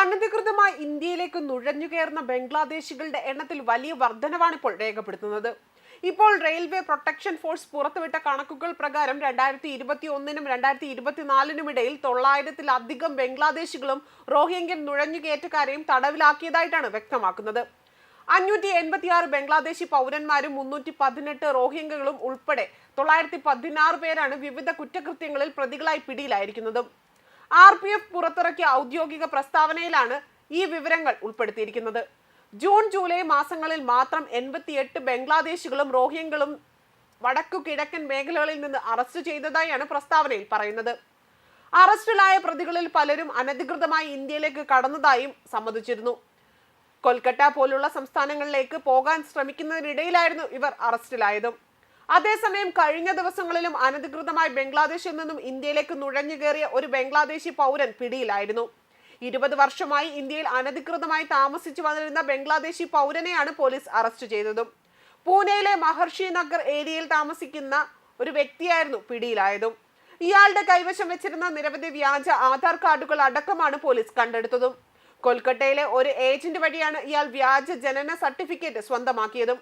അനധികൃതമായി ഇന്ത്യയിലേക്ക് നുഴഞ്ഞു കയറുന്ന ബംഗ്ലാദേശികളുടെ എണ്ണത്തിൽ വലിയ വർധനവാണ് ഇപ്പോൾ രേഖപ്പെടുത്തുന്നത്. ഇപ്പോൾ റെയിൽവേ പ്രൊട്ടക്ഷൻ ഫോഴ്സ് പുറത്തുവിട്ട കണക്കുകൾ പ്രകാരം രണ്ടായിരത്തി ഇരുപത്തി ഒന്നിനും രണ്ടായിരത്തി ഇരുപത്തിനാലിനും ഇടയിൽ തൊള്ളായിരത്തിലധികം ബംഗ്ലാദേശികളും റോഹിംഗ്യൻ നുഴഞ്ഞുകയറ്റക്കാരെയും തടവിലാക്കിയതായിട്ടാണ് വ്യക്തമാക്കുന്നത്. അഞ്ഞൂറ്റി എൺപത്തിയാറ് ബംഗ്ലാദേശി പൗരന്മാരും മുന്നൂറ്റി പതിനെട്ട് റോഹിംഗ്യകളും ഉൾപ്പെടെ തൊള്ളായിരത്തി പതിനാറ് പേരാണ് വിവിധ കുറ്റകൃത്യങ്ങളിൽ പ്രതികളായി പിടിയിലായിരിക്കുന്നത്. ആർ പി എഫ് പുറത്തിറക്കിയ ഔദ്യോഗിക പ്രസ്താവനയിലാണ് ഈ വിവരങ്ങൾ ഉൾപ്പെടുത്തിയിരിക്കുന്നത്. ജൂൺ ജൂലൈ മാസങ്ങളിൽ മാത്രം എൺപത്തിയെട്ട് ബംഗ്ലാദേശികളും റോഹിംഗ്യകളും വടക്കു കിഴക്കൻ മേഖലകളിൽ നിന്ന് അറസ്റ്റ് ചെയ്തതായാണ് പ്രസ്താവനയിൽ പറയുന്നത്. അറസ്റ്റിലായ പ്രതികളിൽ പലരും അനധികൃതമായി ഇന്ത്യയിലേക്ക് കടന്നതായും സമ്മതിച്ചിരുന്നു. കൊൽക്കത്ത പോലുള്ള സംസ്ഥാനങ്ങളിലേക്ക് പോകാൻ ശ്രമിക്കുന്നതിനിടയിലായിരുന്നു ഇവർ അറസ്റ്റിലായതും. അതേസമയം കഴിഞ്ഞ ദിവസങ്ങളിലും അനധികൃതമായി ബംഗ്ലാദേശിൽ നിന്നും ഇന്ത്യയിലേക്ക് നുഴഞ്ഞു കയറിയ ഒരു ബംഗ്ലാദേശി പൗരൻ പിടിയിലായിരുന്നു. ഇരുപത് വർഷമായി ഇന്ത്യയിൽ അനധികൃതമായി താമസിച്ചു വന്നിരുന്ന ബംഗ്ലാദേശി പൗരനെയാണ് പോലീസ് അറസ്റ്റ് ചെയ്തതും. പൂനെയിലെ മഹർഷി നഗർ ഏരിയയിൽ താമസിക്കുന്ന ഒരു വ്യക്തിയായിരുന്നു പിടിയിലായതും. ഇയാളുടെ കൈവശം വെച്ചിരുന്ന നിരവധി വ്യാജ ആധാർ കാർഡുകൾ അടക്കമാണ് പോലീസ് കണ്ടെടുത്തതും. കൊൽക്കത്തയിലെ ഒരു ഏജന്റ് വഴിയാണ് ഇയാൾ വ്യാജ ജനന സർട്ടിഫിക്കറ്റ് സ്വന്തമാക്കിയതും.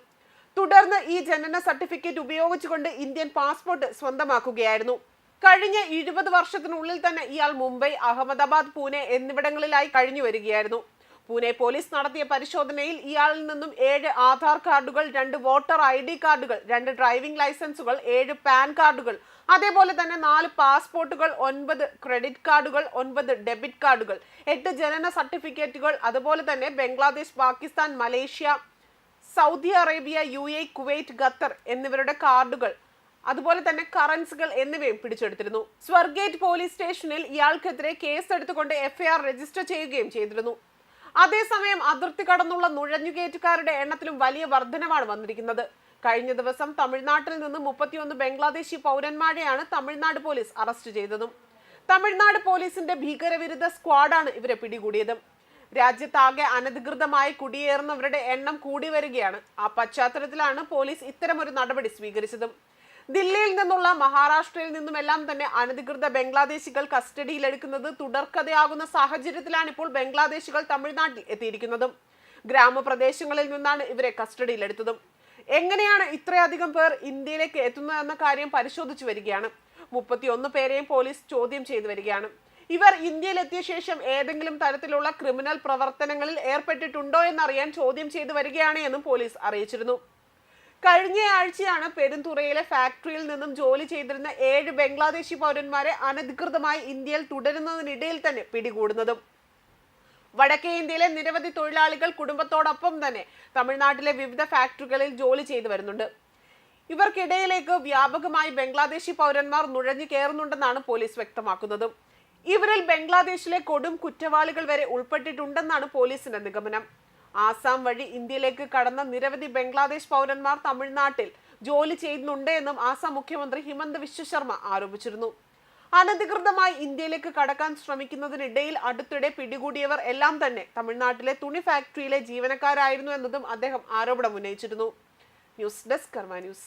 തുടർന്ന് ഈ ജനന സർട്ടിഫിക്കറ്റ് ഉപയോഗിച്ചുകൊണ്ട് ഇന്ത്യൻ പാസ്പോർട്ട് സ്വന്തമാക്കുകയായിരുന്നു. കഴിഞ്ഞ ഇരുപത് വർഷത്തിനുള്ളിൽ തന്നെ ഇയാൾ മുംബൈ അഹമ്മദാബാദ് പൂനെ എന്നിവിടങ്ങളിലായി കഴിഞ്ഞു വരികയായിരുന്നു. പൂനെ പോലീസ് നടത്തിയ പരിശോധനയിൽ ഇയാളിൽ നിന്നും ഏഴ് ആധാർ കാർഡുകൾ രണ്ട് വോട്ടർ ഐ ഡി കാർഡുകൾ രണ്ട് ഡ്രൈവിംഗ് ലൈസൻസുകൾ ഏഴ് പാൻ കാർഡുകൾ അതേപോലെ തന്നെ നാല് പാസ്പോർട്ടുകൾ ഒൻപത് ക്രെഡിറ്റ് കാർഡുകൾ ഒൻപത് ഡെബിറ്റ് കാർഡുകൾ എട്ട് ജനന സർട്ടിഫിക്കറ്റുകൾ അതുപോലെ തന്നെ Bangladesh Pakistan Malaysia Saudi Arabia U A Kuwait Qatar എന്നിവരുടെ കാർഡുകൾ അതുപോലെ തന്നെ കറൻസികൾ എന്നിവയും പിടിച്ചെടുത്തിരുന്നു. സ്വർഗേറ്റ് പോലീസ് സ്റ്റേഷനിൽ ഇയാൾക്കെതിരെ കേസെടുത്തുകൊണ്ട് എഫ്ഐആർ രജിസ്റ്റർ ചെയ്യുകയും ചെയ്തിരുന്നു. അതേസമയം അതിർത്തി കടന്നുള്ള നുഴഞ്ഞുകയറ്റക്കാരുടെ എണ്ണത്തിലും വലിയ വർധനമാണ് വന്നിരിക്കുന്നത്. കഴിഞ്ഞ ദിവസം തമിഴ്നാട്ടിൽ നിന്ന് മുപ്പത്തിയൊന്ന് ബംഗ്ലാദേശി പൗരന്മാരെയാണ് തമിഴ്നാട് പോലീസ് അറസ്റ്റ് ചെയ്തതും. തമിഴ്നാട് പോലീസിന്റെ ഭീകരവിരുദ്ധ സ്ക്വാഡാണ് ഇവരെ പിടികൂടിയത്. രാജ്യത്താകെ അനധികൃതമായി കുടിയേറുന്നവരുടെ എണ്ണം കൂടി വരികയാണ്. ആ പശ്ചാത്തലത്തിലാണ് പോലീസ് ഇത്തരമൊരു നടപടി സ്വീകരിച്ചതും. ദില്ലിയിൽ നിന്നുള്ള മഹാരാഷ്ട്രയിൽ നിന്നുമെല്ലാം തന്നെ അനധികൃത ബംഗ്ലാദേശികൾ കസ്റ്റഡിയിലെടുക്കുന്നത് തുടർക്കഥയാകുന്ന സാഹചര്യത്തിലാണ് ഇപ്പോൾ ബംഗ്ലാദേശികൾ തമിഴ്നാട്ടിൽ എത്തിയിരിക്കുന്നതും. ഗ്രാമപ്രദേശങ്ങളിൽ നിന്നാണ് ഇവരെ കസ്റ്റഡിയിലെടുത്തതും. എങ്ങനെയാണ് ഇത്രയധികം പേർ ഇന്ത്യയിലേക്ക് എത്തുന്നതെന്ന കാര്യം പരിശോധിച്ചു വരികയാണ്. മുപ്പത്തിയൊന്ന് പേരെയും പോലീസ് ചോദ്യം ചെയ്തു വരികയാണ്. ഇവർ ഇന്ത്യയിലെത്തിയ ശേഷം ഏതെങ്കിലും തരത്തിലുള്ള ക്രിമിനൽ പ്രവർത്തനങ്ങളിൽ ഏർപ്പെട്ടിട്ടുണ്ടോ എന്നറിയാൻ ചോദ്യം ചെയ്തു വരികയാണ് എന്നും പോലീസ് അറിയിച്ചിരുന്നു. കഴിഞ്ഞ ആഴ്ചയാണ് പെരുന്തുറയിലെ ഫാക്ടറിയിൽ നിന്നും ജോലി ചെയ്തിരുന്ന ഏഴ് ബംഗ്ലാദേശി പൗരന്മാരെ അനധികൃതമായി ഇന്ത്യയിൽ തുടരുന്നതിനിടയിൽ തന്നെ പിടികൂടുന്നതും. വടക്കേ ഇന്ത്യയിലെ നിരവധി തൊഴിലാളികൾ കുടുംബത്തോടൊപ്പം തന്നെ തമിഴ്നാട്ടിലെ വിവിധ ഫാക്ടറികളിൽ ജോലി ചെയ്തു വരുന്നുണ്ട്. ഇവർക്കിടയിലേക്ക് വ്യാപകമായി ബംഗ്ലാദേശി പൗരന്മാർ നുഴഞ്ഞു കയറുന്നുണ്ടെന്നാണ് പോലീസ് വ്യക്തമാക്കുന്നത്. ഇവരിൽ ബംഗ്ലാദേശിലെ കൊടും കുറ്റവാളികൾ വരെ ഉൾപ്പെട്ടിട്ടുണ്ടെന്നാണ് പോലീസിന്റെ നിഗമനം. ആസാം വഴി ഇന്ത്യയിലേക്ക് കടന്ന നിരവധി ബംഗ്ലാദേശ് പൗരന്മാർ തമിഴ്നാട്ടിൽ ജോലി ചെയ്യുന്നുണ്ട് എന്നും ആസാം മുഖ്യമന്ത്രി ഹിമന്ത് വിശ്വശർമ്മ ആരോപിച്ചിരുന്നു. അനധികൃതമായി ഇന്ത്യയിലേക്ക് കടക്കാൻ ശ്രമിക്കുന്നതിനിടയിൽ അടുത്തിടെ പിടികൂടിയവർ എല്ലാം തന്നെ തമിഴ്നാട്ടിലെ തുണി ഫാക്ടറിയിലെ ജീവനക്കാരായിരുന്നു എന്നതും അദ്ദേഹം ആരോപണം ഉന്നയിച്ചിരുന്നു. News desk Karma news.